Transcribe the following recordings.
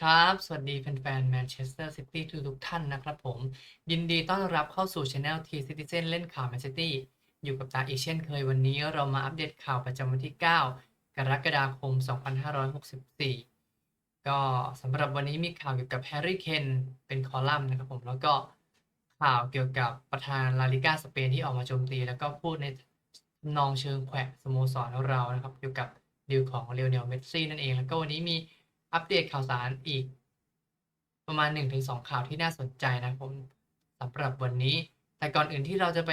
ครับ สวัสดีแฟนๆแมนเชสเตอร์ซิตี้ทุกท่านนะครับผม ยินดีต้อนรับเข้าสู่ช anel T Citizen เล่นข่าวแมนซิตี้อยู่กับตาอีกเช่นเคยวันนี้เรามาอัปเดตข่าวประจำวันที่ 9 กรกฎาคม 2564 ก็สำหรับวันนี้มีข่าวเกี่ยวกับแฮร์รี่เคนเป็นคอลัมน์นะครับผมแล้วก็ข่าวเกี่ยวกับประธานลาลิกาสเปนที่ออกมาโจมตี แล้วก็พูดในนองเชิงแขวะสโมสรเรานะครับเกี่ยวกับดีลของเลียวเนลเมสซี่นั่นเองแล้วก็วันนี้มี อัปเดตข่าวสารอีก ประมาณ 1-2 ข่าวที่น่าสนใจนะครับผมสำหรับวันนี้ แต่ก่อนอื่นที่เราจะไป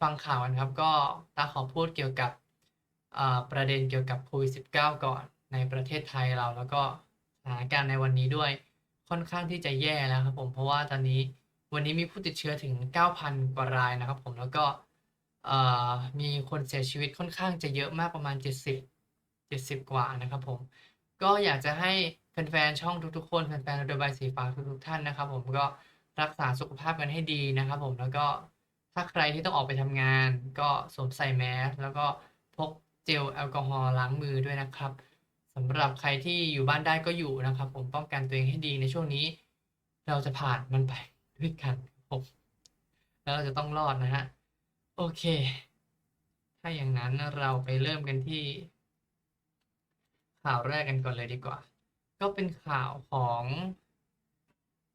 ฟังข่าวกันครับ ก็ตาขอพูดเกี่ยวกับประเด็นเกี่ยวกับโควิด -19 ก่อนในประเทศไทยเราแล้วก็สถานการณ์ในวันนี้ด้วยค่อนข้างที่จะแย่แล้วครับผมเพราะว่าตอนนี้วันนี้มีผู้ติดเชื้อถึง 9,000 กว่ารายนะครับผมแล้วก็มีคนเสียชีวิตค่อนข้างจะเยอะมากประมาณ 70 70 กว่านะครับผม ก็อยากจะให้แฟนๆช่องทุกๆคนแฟนๆระเดบายสีฟ้าทุกๆท่านนะครับ ผมก็รักษาสุขภาพกันให้ดีนะครับ ผมแล้วก็ถ้าใครที่ต้องออกไปทำงาน ก็สวมใส่แมสแล้วก็พกเจลแอลกอฮอล์ล้างมือด้วยนะครับสำหรับใครที่อยู่บ้านได้ก็อยู่นะครับ ผมป้องกันตัวเองให้ดีในช่วงนี้ เราจะผ่านมันไปด้วยกันผมแล้วเราจะต้องรอดนะฮะ โอเค ถ้าอย่างนั้นเราไปเริ่มกันที่ ข่าวแรกกันก่อนเลยดีกว่า ก็เป็นข่าวของ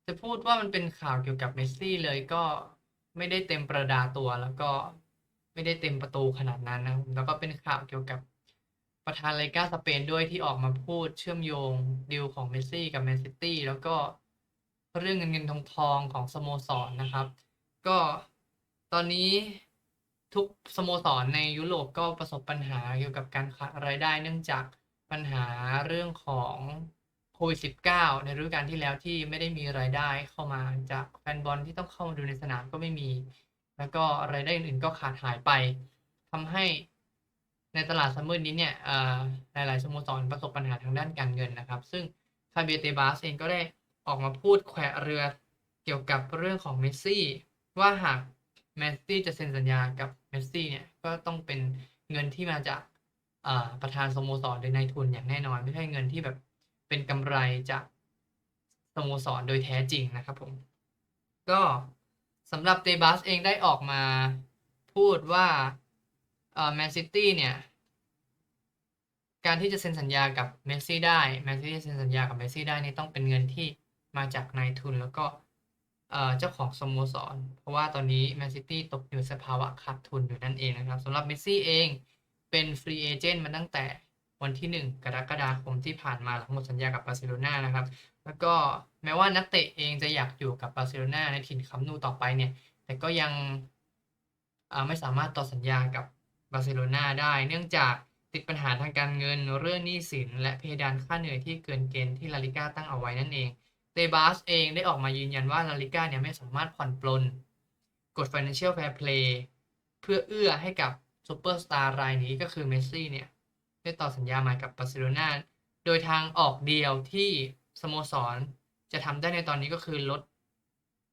จะพูดว่ามันเป็นข่าวเกี่ยวกับเมสซี่เลยก็ไม่ได้เต็มประดาตัวแล้วก็ไม่ได้เต็มประตูขนาดนั้นนะแล้วก็เป็นข่าวเกี่ยวกับประธานลาลิก้าสเปนด้วยที่ออกมาพูดเชื่อมโยงดีลของเมสซี่กับแมนซิตี้แล้วก็เรื่องเงินเงินทองทองของสโมสรนะครับ ก็ตอนนี้ทุกสโมสรในยุโรปก็ประสบปัญหาเกี่ยวกับการขาดรายได้เนื่องจาก ปัญหาเรื่องของโควิด -19 ในฤดูกาลที่แล้วที่ไม่ได้มีรายได้เข้ามาจากแฟนบอลที่ต้องเข้ามาดูในสนามก็ไม่มี แล้วก็รายได้อื่นๆก็ขาดหายไปทำให้ในตลาดซัมเมอร์นี้เนี่ยหลายๆสโมสรประสบปัญหาทางด้านการเงินนะครับ ซึ่งคาเบียเตบาสเองก็ได้ออกมาพูดแขวะเรือเกี่ยวกับเรื่องของเมสซี่ว่าหากแมนซิตี้จะเซ็นสัญญากับเมสซี่เนี่ยก็ต้องเป็นเงินที่มาจาก ประธานสโมสรหรือนายทุนอย่างแน่นอน ไม่ใช่เงินที่แบบเป็นกำไรจากสโมสรโดยแท้จริงนะครับผม ก็สำหรับเตบัสเองได้ออกมาพูดว่าแมนซิตี้เนี่ย การที่จะเซ็นสัญญากับเมสซี่ได้แมนซิตี้เซ็นสัญญากับเมสซี่ได้นี่ต้องเป็นเงินที่มาจากนายทุนแล้วก็เจ้าของสโมสร เพราะว่าตอนนี้แมนซิตี้ตกอยู่สภาวะขาดทุนอยู่นั่นเองนะครับสำหรับเมสซี่เอง เป็นฟรีเอเจนต์มาตั้งแต่วันที่ 1 กรกฎาคมที่ผ่านมาหลังหมดสัญญากับบาร์เซโลนานะครับ แล้วก็แม้ว่านักเตะเองจะอยากอยู่กับบาร์เซโลนาในถิ่นคัมนูต่อไปเนี่ย แต่ก็ยังไม่สามารถต่อสัญญากับบาร์เซโลนาได้ เนื่องจากติดปัญหาทางการเงินเรื่องหนี้สิน และเพดานค่าเหนื่อยที่เกินเกณฑ์ที่ลาลิก้าตั้งเอาไว้นั่นเอง เตบาสเองได้ออกมายืนยันว่าลาลิก้าเนี่ยไม่สามารถผ่อนปลนกฎ Financial Fair Play เพื่อเอื้อให้กับ ซูเปอร์สตาร์รายนี้ก็คือเมสซี่เนี่ยได้ต่อสัญญาใหม่กับบาร์เซโลนาโดยทางออกเดียวที่สโมสรจะทำได้ในตอนนี้ก็คือลด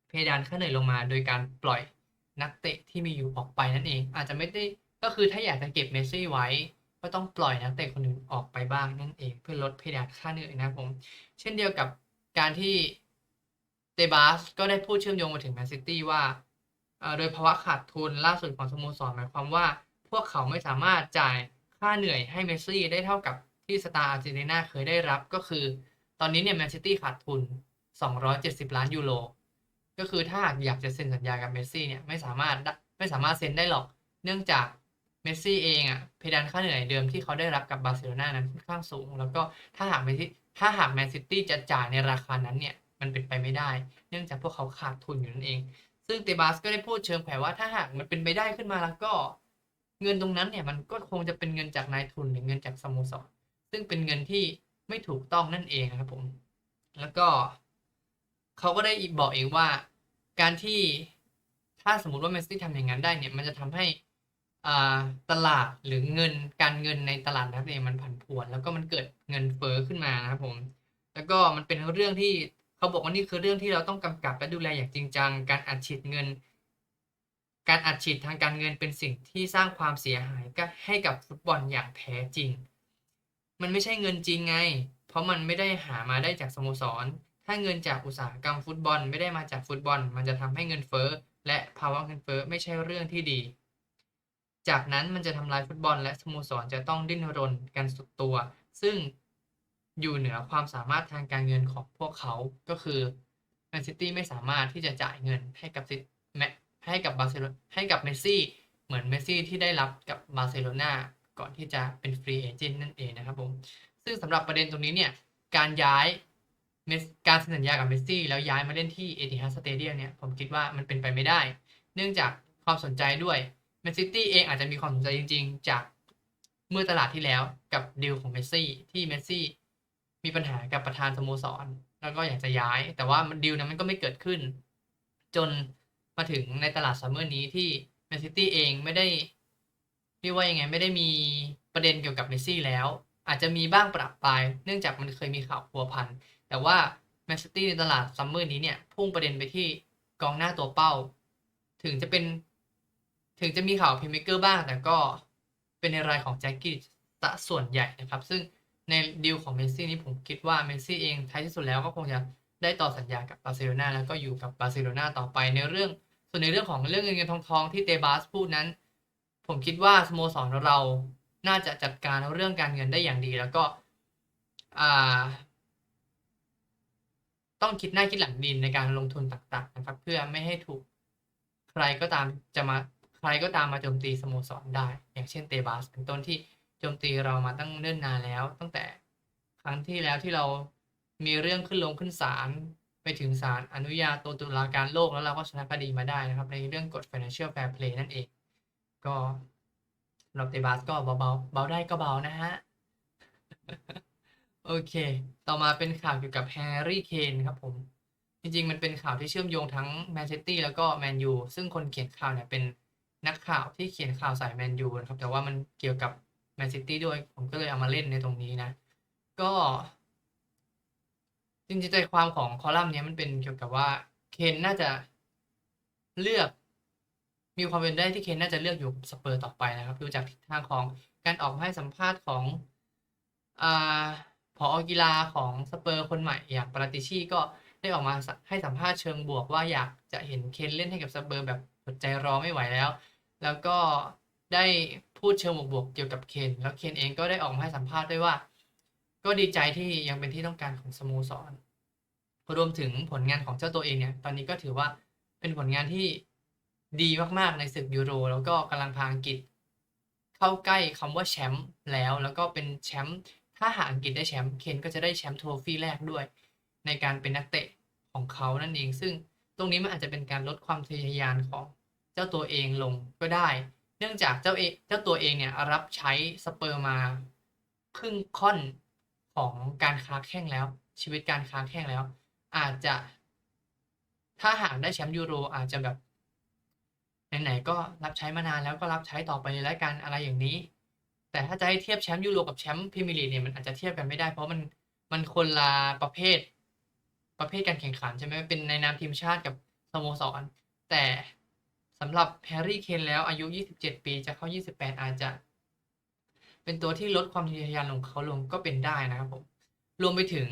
เพดานค่าเหนื่อยลงมาโดยการปล่อยนักเตะที่มีอยู่ออกไปนั่นเอง อาจจะไม่ได้ก็คือถ้าอยากจะเก็บเมสซี่ไว้ ก็ต้องปล่อยนักเตะคนอื่นออกไปบ้างนั่นเอง เพื่อลดเพดานค่าเหนื่อยนะครับผม เช่นเดียวกับการที่เตบาสก็ได้พูดเชื่อมโยงมาถึงแมนซิตี้ว่าโดยภาวะขาดทุนล่าสุดของสโมสรหมายความว่า พวกเขาไม่สามารถจ่ายค่าเหนื่อยให้เมสซี่ได้เท่ากับที่สตาร์อาร์เจนตินาเคยได้รับก็คือ ตอนนี้เนี่ยแมนซิตี้ขาดทุน 270 ล้านยูโรก็คือถ้าอยากจะเซ็นสัญญากับเมสซี่เนี่ยไม่สามารถไม่สามารถเซ็นได้หรอก เนื่องจากเมสซี่เองอะเพดานค่าเหนื่อยเดิมที่เขาได้รับกับบาร์เซโลนานั้นค่อนข้างสูง แล้วก็ถ้าหากเมสซี่ถ้าหากแมนซิตี้จะจ่ายในราคานั้นเนี่ยมันเป็นไปไม่ได้ เนื่องจากพวกเขาขาดทุนอยู่นั่นเอง ซึ่งเตบาสก็ได้พูดเชิงแผ่ว่าถ้าหากมันเป็นไปได้ขึ้นมาแล้วก็ เงินตรงนั้นเนี่ยมันก็คงจะเป็นเงินจากนายทุนหรือเงินจากสโมสรซึ่งเป็นเงินที่ไม่ถูกต้องนั่นเองนะครับผม แล้วก็เขาก็ได้บอกเองว่า การที่ถ้าสมมติว่าเมสซี่ทำอย่างนั้นได้เนี่ย มันจะทำให้ตลาดหรือเงินการเงินในตลาดนั้นเองมันผันผวน แล้วก็มันเกิดเงินเฟ้อขึ้นมานะครับผม แล้วก็มันเป็นเรื่องที่เขาบอกว่านี่คือเรื่องที่เราต้องกำกับและดูแลอย่างจริงจัง การอัดฉีดเงิน การอัดฉีดทางการเงินเป็นสิ่งที่สร้างความเสียหายก็ให้กับฟุตบอลอย่างแท้จริง มันไม่ใช่เงินจริงไง เพราะมันไม่ได้หามาได้จากสโมสร ถ้าเงินจากอุตสาหกรรมฟุตบอลไม่ได้มาจากฟุตบอล มันจะทำให้เงินเฟ้อและภาวะเงินเฟ้อไม่ใช่เรื่องที่ดี จากนั้นมันจะทำลายฟุตบอล และสโมสรจะต้องดิ้นรนกันสุดตัว ซึ่งอยู่เหนือความสามารถทางการเงินของพวกเขา ก็คือแมนซิตี้ไม่สามารถที่จะจ่ายเงินให้กับแม ให้กับบาร์เซโลให้กับเมสซี่เหมือนเมสซี่ที่ได้รับกับบาร์เซโลนาก่อนที่จะเป็นฟรีเอเจนต์นั่นเองนะครับผมซึ่งสำหรับประเด็นตรงนี้เนี่ยการย้ายเมสการเซ็นสัญญากับเมสซี่แล้วย้ายมาเล่นที่เอติฮัดสเตเดียมเนี่ยผมคิดว่ามันเป็นไปไม่ได้ เนื่องจากความสนใจด้วยแมนซิตี้เองอาจจะมีความสนใจจริง ๆ จากเมื่อตลาดที่แล้วกับดีลของเมสซี่ที่เมสซี่มีปัญหากับประธานสโมสร แล้วก็อยากจะย้าย แต่ว่าดีลนั้นมันก็ไม่เกิดขึ้น จน มาถึงในตลาดซัมเมอร์นี้ที่แมนซิตี้เองไม่ได้เรียกว่ายังไงไม่ได้มีประเด็นเกี่ยวกับเมสซี่แล้ว อาจจะมีบ้างประปราย เนื่องจากมันเคยมีข่าวพัวพัน แต่ว่าแมนซิตี้ในตลาดซัมเมอร์นี้เนี่ยพุ่งประเด็นไปที่กองหน้าตัวเป้า ถึงจะเป็นถึงจะมีข่าวพิมเมเกอร์บ้าง แต่ก็เป็นในรายของแจ็คกี้ซะส่วนใหญ่นะครับ ซึ่งในดีลของเมสซี่นี้ผมคิดว่าเมสซี่เองท้ายที่สุดแล้วก็คงจะได้ต่อสัญญากับบาร์เซโลนาแล้วก็อยู่กับบาร์เซโลนาต่อไปในเรื่อง ส่วนในเรื่องของเรื่องเงินเงินทองทองที่เตบาสพูดนั้น ผมคิดว่าสโมสรเรา น่าจะจัดการเรื่องการเงินได้อย่างดี แล้วก็ต้องคิดหน้าคิดหลังดินในการลงทุนต่างๆนะครับ เพื่อไม่ให้ถูกใครก็ตามจะมาใครก็ตามมาโจมตีสโมสรได้ อย่างเช่นเตบาสเป็นต้นที่โจมตีเรามาตั้งเนิ่นนานแล้ว ตั้งแต่ครั้งที่แล้วที่เรามีเรื่องขึ้นลงขึ้นศาล ไปถึงศาลอนุญาโตตุลาการโลกแล้วเราก็ชนะคดีมาได้นะครับ ในเรื่องกฎ financial fair play นั่นเอง ก็สำหรับเตบาสก็เบาๆเบาได้ก็เบานะฮะ โอเค ต่อมาเป็นข่าวเกี่ยวกับแฮร์รี่เคนครับผม จริงๆ มันเป็นข่าวที่เชื่อมโยงทั้งแมนเชสเตอร์แล้วก็แมนยูซึ่งคนเขียนข่าวเนี่ยเป็นนักข่าวที่เขียนข่าวสายแมนยูนะครับ แต่ว่ามันเกี่ยวกับแมนซิตี้ด้วย ผมก็เลยเอามาเล่นในตรงนี้นะ ก็ จริงๆใจความของคอลัมน์เนี้ยมันเป็นเกี่ยวกับว่าเคนน่าจะเลือก มีความเป็นได้ที่เคนน่าจะเลือกอยู่สเปอร์ต่อไปนะครับดูจากทิศทางของการออกมาให้สัมภาษณ์ของอ่าผอกีฬาของสเปอร์คนใหม่อย่างปราติชีก็ได้ออกมาให้สัมภาษณ์เชิงบวกว่าอยากจะเห็นเคนเล่นให้กับสเปอร์แบบอดใจรอไม่ไหวแล้ว แล้วก็ได้พูดเชิงบวกๆเกี่ยวกับเคน แล้วเคนเองก็ได้ออกมาให้สัมภาษณ์ด้วยว่า ก็ดีใจที่ยังเป็นที่ต้องการของสโมสรรวมถึงผลงานของเจ้าตัวเองเนี่ย ตอนนี้ก็ถือว่าเป็นผลงานที่ดีมากๆในศึกยูโร แล้วก็กำลังพาอังกฤษ เข้าใกล้คำว่าแชมป์แล้ว แล้วก็เป็นแชมป์ถ้าหากอังกฤษได้แชมป์เคนก็จะได้แชมป์โทรฟี่แรกด้วย ในการเป็นนักเตะของเขานั่นเอง ซึ่งตรงนี้มันอาจจะเป็นการลดความทะเยอทะยานของเจ้าตัวเองลงก็ได้ เนื่องจากเจ้าเองเจ้าตัวเองเนี่ยรับใช้สเปอร์มาครึ่งค่อน ของการค้าแข่งแล้ว ชีวิตการค้าแข่งแล้ว อาจจะ ถ้าหากได้แชมป์ยูโรอาจจะแบบไหนๆก็รับใช้มานานแล้วก็รับใช้ต่อไปเลยแล้วกันอะไรอย่างนี้ แต่ถ้าจะให้เทียบแชมป์ยูโรกับแชมป์พรีเมียร์ลีกเนี่ยมันอาจจะเทียบกันไม่ได้เพราะมันมันคนละประเภท ประเภทการแข่งขันใช่ไหมเป็นในนามทีมชาติกับสโมสรแต่สำหรับแฮร์รี่เคนแล้วอายุ 27 ปีจะเข้า 28 อาจจะ เป็นตัวที่ลดความทะเยอทะยานลงเขาลงก็เป็นได้นะครับผม รวมไปถึง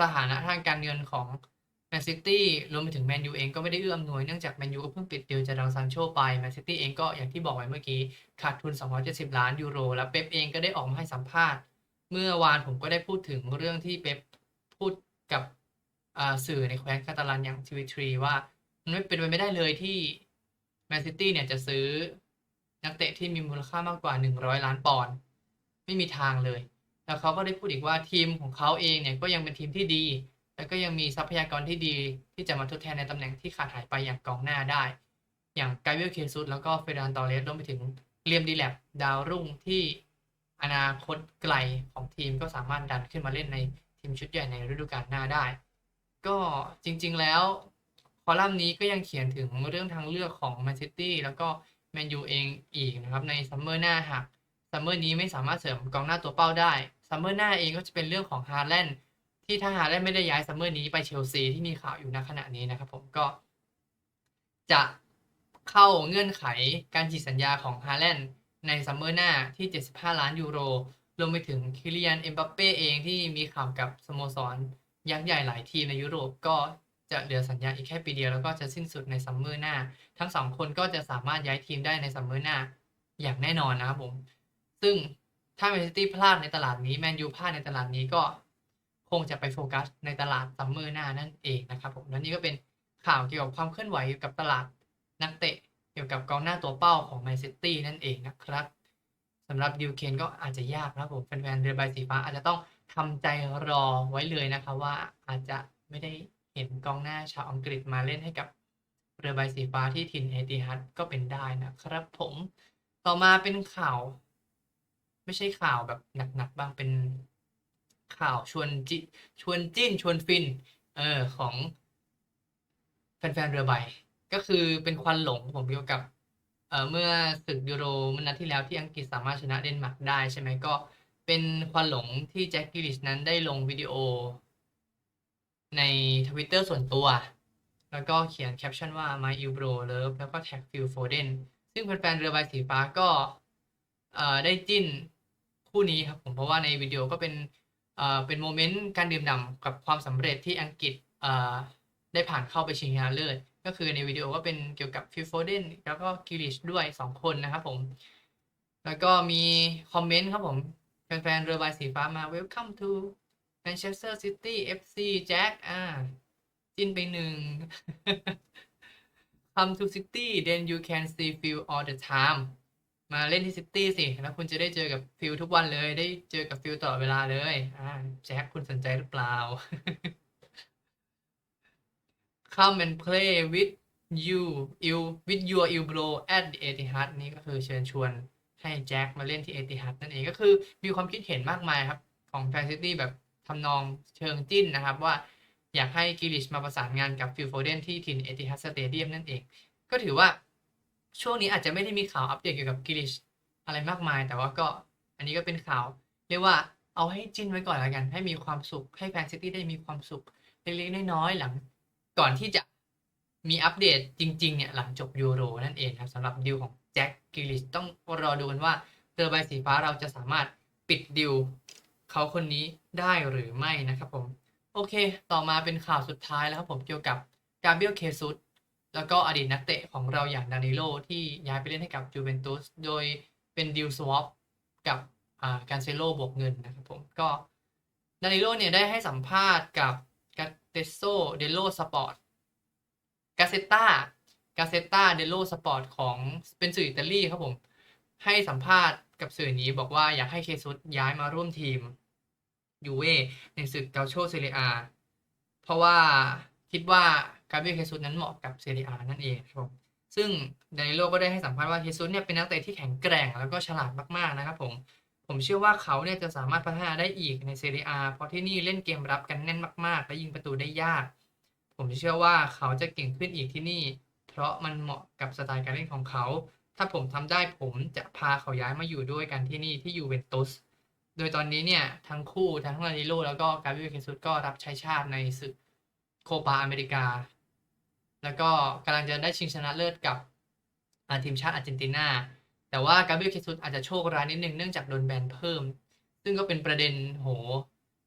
สถานะทางการเงินของแมนซิตี้รวมไปถึงแมนยูเองก็ไม่ได้เอื้ออำนวยเนื่องจากแมนยูก็เพิ่งปิดดีลจาดังซานโชไปแมนซิตี้เองก็อย่างที่บอกไว้เมื่อกี้ ขาดทุน 270 ล้านยูโร แล้วเป๊ปเองก็ได้ออกมาให้สัมภาษณ์ เมื่อวานผมก็ได้พูดถึงเรื่องที่เป๊ปพูดกับสื่อในแคว้นคาตาลันอย่างทีวีทรีว่า มันไม่เป็นไปไม่ได้เลยที่แมนซิตี้เนี่ยจะซื้อนักเตะที่มีมูลค่ามากกว่า 100 ล้านปอนด์ ไม่มีทางเลย แล้วเขาก็ได้พูดอีกว่าทีมของเขาเองเนี่ยก็ยังเป็นทีมที่ดี แล้วก็ยังมีทรัพยากรที่ดีที่จะมาทดแทนในตำแหน่งที่ขาดหายไปอย่างกองหน้าได้ อย่างไกเวลเคซุสแล้วก็เฟรานตอเรสรวมไปถึงเลียมดีแลบดาวรุ่งที่อนาคตไกลของทีมก็สามารถดันขึ้นมาเล่นในทีมชุดใหญ่ในฤดูกาลหน้าได้ ก็จริง ๆ แล้วคอลัมน์นี้ก็ยังเขียนถึงเรื่องทางเลือกของแมนซิตี้แล้วก็แมนยูเองอีกนะครับในซัมเมอร์หน้าหาก ซัมเมอร์นี้ไม่สามารถเสริมกองหน้าตัวเป้าได้ซัมเมอร์หน้าเองก็จะเป็นเรื่องของฮาร์แลนด์ที่ถ้าฮาร์แลนด์ไม่ได้ย้ายซัมเมอร์นี้ไปเชลซีที่มีข่าวอยู่ณขณะนี้นะครับผมก็จะเข้าเงื่อนไขการฉีดสัญญาของฮาร์แลนด์ในซัมเมอร์หน้าที่ 75 ล้านยูโรรวมไปถึงคิริยันเอ็มบัปเป้เองที่มีข่าวกับสโมสรยักษ์ใหญ่หลายทีมในยุโรปก็จะเหลือสัญญาอีกแค่ปีเดียวแล้วก็จะสิ้นสุดในซัมเมอร์หน้า ทั้งสองคนก็จะสามารถย้ายทีมได้ในซัมเมอร์หน้าอย่างแน่นอนนะครับผม ซึ่งถ้าแมนซิตี้พลาดในตลาดนี้แมนยูพลาดในตลาดนี้ก็คงจะไปโฟกัสในตลาดซัมเมอร์หน้านั่นเองนะครับผมและนี่ก็เป็นข่าวเกี่ยวกับความเคลื่อนไหวเกี่ยวกับตลาดนักเตะ เกี่ยวกับกองหน้าตัวเป้าของแมนซิตี้นั่นเองนะครับสำหรับดิวเคนก็อาจจะยากนะครับผมแฟนๆเรือใบสีฟ้าอาจจะต้องทำใจรอไว้เลยนะครับว่าอาจจะไม่ได้เห็นกองหน้าชาวอังกฤษมาเล่นให้กับเรือใบสีฟ้าที่ทินเอติฮัดก็เป็นได้นะครับผมต่อมาเป็นข่าว ไม่ใช่ข่าวแบบหนักๆบ้างเป็นข่าวชวนจิชวนจิ้นชวนฟิน เออของแฟนๆเรือใบ ก็คือเป็นควันหลงผมเกี่ยวกับเอ่อเมื่อศึกยูโรเมื่อนัดที่แล้วที่อังกฤษสามารถชนะเดนมาร์กได้ใช่ไหมก็เป็นควันหลงที่แจ็คกิลิชนั้นได้ลงวิดีโอ ในทวิตเตอร์ส่วนตัว แล้วก็เขียนแคปชั่นว่า my you bro love แล้วก็แท็กฟิลโฟเดนซึ่งแฟนๆเรือใบสีฟ้าก็ เอ่อได้จิ้นคู่นี้ครับผมเพราะว่าในวิดีโอก็เป็นเอ่อเป็นโมเมนต์การดื่มด่ำกับความสำเร็จที่อังกฤษเอ่อได้ผ่านเข้าไปชิงชนะเลิศก็คือในวิดีโอก็เป็นเกี่ยวกับฟิลโฟเดนแล้วก็กิลิชด้วย 2 คนนะครับผม แล้วก็มีคอมเมนต์ครับผม แฟนๆเรือใบสีฟ้ามา welcome to Manchester City FC Jack อ่าจิ้นไปหนึ่ง come to City then you can see Phil all the time มาเล่นที่ซิตี้สิแล้วคุณจะได้เจอกับฟิลทุกวันเลย ได้เจอกับฟิลตลอดเวลาเลยอ่าแจ็คคุณสนใจหรือเปล่า come and play with you you with your you bro at the Etihad นี่ก็คือเชิญชวนให้แจ็คมาเล่นที่ Etihad นั่นเองก็คือมีความคิดเห็นมากมายครับ ของแฟนซิตี้แบบทำนองเชิงจิ้นนะครับ ว่าอยากให้กิลิชมาประสานงานกับฟิลโฟเดนที่ถิ่น Etihad Stadium นั่นเอง ก็ถือว่า ช่วงนี้อาจจะไม่ได้มีข่าวอัปเดตเกี่ยวกับกิลิชอะไรมากมาย แต่ว่าก็อันนี้ก็เป็นข่าว เรียกว่าเอาให้จิ้นไว้ก่อนแล้วกัน ให้มีความสุขให้แฟนซิตี้ได้มีความสุขเล็กๆน้อยๆหลัง ก่อนที่จะมีอัปเดตจริง ๆ เนี่ย หลังจบยูโรนั่นเองครับสำหรับดิวของแจ็คกิลิชต้องรอดูกันว่าเรือใบสีฟ้าเราจะสามารถปิดดิวเขาคนนี้ได้หรือไม่นะครับผม โอเค ต่อมาเป็นข่าวสุดท้ายแล้วครับผมเกี่ยวกับกาเบรียลเคซุส แล้วก็อดีตนักเตะของเราอย่างดานิโลที่ย้ายไปเล่นให้กับจูเวนตุสโดยเป็นดิวสวอปกับการเซโลบวกเงินนะครับผมก็ดานิโลเนี่ยได้ให้สัมภาษณ์กับกาเตโซเดโลสปอร์ตกาเซตตากาเซตตาเดโลสปอร์ตของเป็นสื่ออิตาลีครับผมให้สัมภาษณ์กับสื่อนี้บอกว่าอยากให้เคซุสย้ายมาร่วมทีมยูเว่ในศึกเกาโชเซเรียเพราะว่าคิดว่า กาเบรียลเคซุสนั้นเหมาะกับเซเรียนั่นเองครับผมซึ่งดานิโลก็ได้ให้สัมภาษณ์ว่าเคซุสเนี่ยเป็นนักเตะที่แข็งแกร่งแล้วก็ฉลาดมากๆนะครับผมผมเชื่อว่าเขาเนี่ยจะสามารถพัฒนาได้อีกในเซเรียเพราะที่นี่เล่นเกมรับกันแน่นมาก ๆ และยิงประตูได้ยาก ผมเชื่อว่าเขาจะเก่งขึ้นอีกที่นี่ เพราะมันเหมาะกับสไตล์การเล่นของเขา ถ้าผมทำได้ผมจะพาเขาย้ายมาอยู่ด้วยกันที่นี่ที่ยูเวนตุสโดยตอนนี้เนี่ยทั้งคู่ทั้งลานิโลแล้วก็กาบรียลเคซุสก็รับใช้ชาติในศึกโคปาอเมริกา แล้วก็กำลังจะได้ชิงชนะเลิศกับทีมชาติอาร์เจนตินา แต่ว่ากาเบรียลเคซุสอาจจะโชคร้ายนิดนึงเนื่องจากโดนแบนเพิ่ม ซึ่งก็เป็นประเด็นโห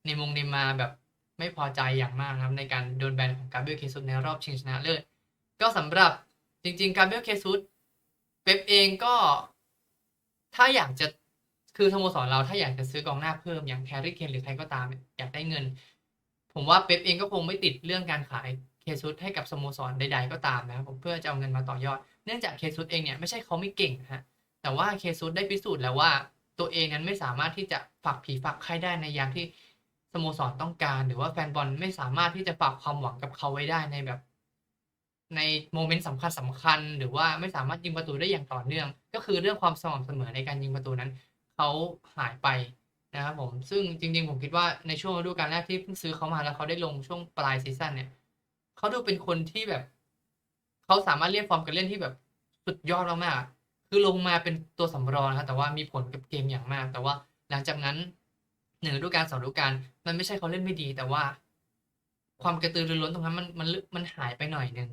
ในมงในมาแบบไม่พอใจอย่างมากนะครับ ในการโดนแบนของกาเบรียลเคซุสในรอบชิงชนะเลิศ ก็สำหรับจริง ๆ กาเบรียลเคซุสเป๊ปเองก็ถ้าอยากจะคือสโมสรเราถ้าอยากจะซื้อกองหน้าเพิ่มอย่างแฮร์รี่เคนหรือใครก็ตามอยากได้เงิน ผมว่าเป๊ปเองก็คงไม่ติดเรื่องการขาย เคซุสให้กับสโมสรใด ๆ ก็ตามนะครับผมเพื่อจะเอาเงินมาต่อยอด เนื่องจากเคซุสเองเนี่ยไม่ใช่เขาไม่เก่งนะฮะแต่ว่าเคซุสได้พิสูจน์แล้วว่าตัวเองนั้นไม่สามารถที่จะฝากผีฝากไข้ได้ในยามที่สโมสรต้องการ หรือว่าแฟนบอลไม่สามารถที่จะฝากความหวังกับเขาไว้ได้ในแบบ ในโมเมนต์สำคัญสำคัญ หรือว่าไม่สามารถยิงประตูได้อย่างต่อเนื่อง ก็คือเรื่องความสม่ำเสมอในการยิงประตูนั้นเขาหายไปนะครับผมซึ่งจริงๆผมคิดว่าในช่วงฤดูกาลแรกที่เพิ่งซื้อเขามาแล้วเขาได้ลงช่วงปลายซีซั่นเนี่ย เขาดูเป็นคนที่แบบ เขาสามารถเรียกฟอร์มการเล่นที่แบบสุดยอดมากๆคือลงมาเป็นตัวสำรองนะครับแต่ว่ามีผลกับเกมอย่างมาก แต่ว่าหลังจากนั้นหนึ่งฤดูกาลสองฤดูกาลมันไม่ใช่เขาเล่นไม่ดี แต่ว่า ความกระตือรือร้นตรงนั้นมันมันมันหายไปหน่อยหนึ่ง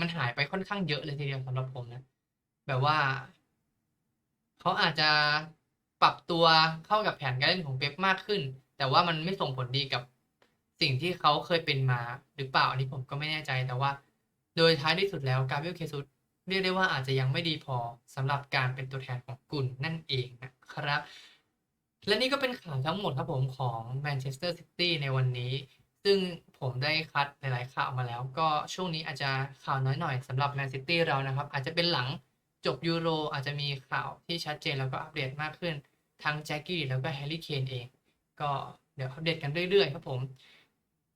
มันหายไปค่อนข้างเยอะเลยทีเดียวสำหรับผมนะ แบบว่า เขาอาจจะปรับตัวเข้ากับแผนการเล่นของเป๊ปมากขึ้น แต่ว่ามันไม่ส่งผลดีกับ สิ่งที่เขาเคยเป็นมาหรือเปล่าอันนี้ผมก็ไม่แน่ใจแต่ว่า โดยท้ายที่สุดแล้วกาเบรียลเคซุสเรียกได้ว่าอาจจะยังไม่ดีพอสำหรับการเป็นตัวแทนของกุนนั่นเองนะครับ และนี่ก็เป็นข่าวทั้งหมดครับผมของแมนเชสเตอร์ซิตี้ในวันนี้ ซึ่งผมได้คัดหลายๆข่าวมาแล้ว ก็ช่วงนี้อาจจะข่าวน้อยหน่อยสำหรับแมนซิตี้เรานะครับ อาจจะเป็นหลังจบยูโรอาจจะมีข่าวที่ชัดเจนแล้วก็อัปเดตมากขึ้น ทั้งแจ็คกี้แล้วก็แฮร์รี่เคนเอง ก็เดี๋ยวอัปเดตกันเรื่อยๆ ครับผม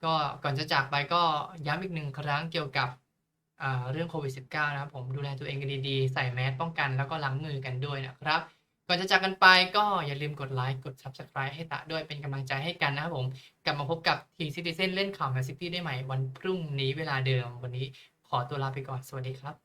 ก็ก่อนจะจากไปก็ย้ำอีกหนึ่งครั้งเกี่ยวกับเรื่องโควิด -19 นะครับผมดูแลตัวเองกันดีๆ ใส่แมสป้องกันแล้วก็ล้างมือกันด้วยนะครับ ก่อนจะจากกันไปก็อย่าลืมกดไลค์กด Subscribe ให้ตะด้วยเป็นกำลังใจให้กันนะครับผม กลับมาพบกับทีซิติเซนเล่นข่าวแมนซิตี้ได้ใหม่วันพรุ่งนี้เวลาเดิมวันนี้ขอตัวลาไปก่อนสวัสดีครับ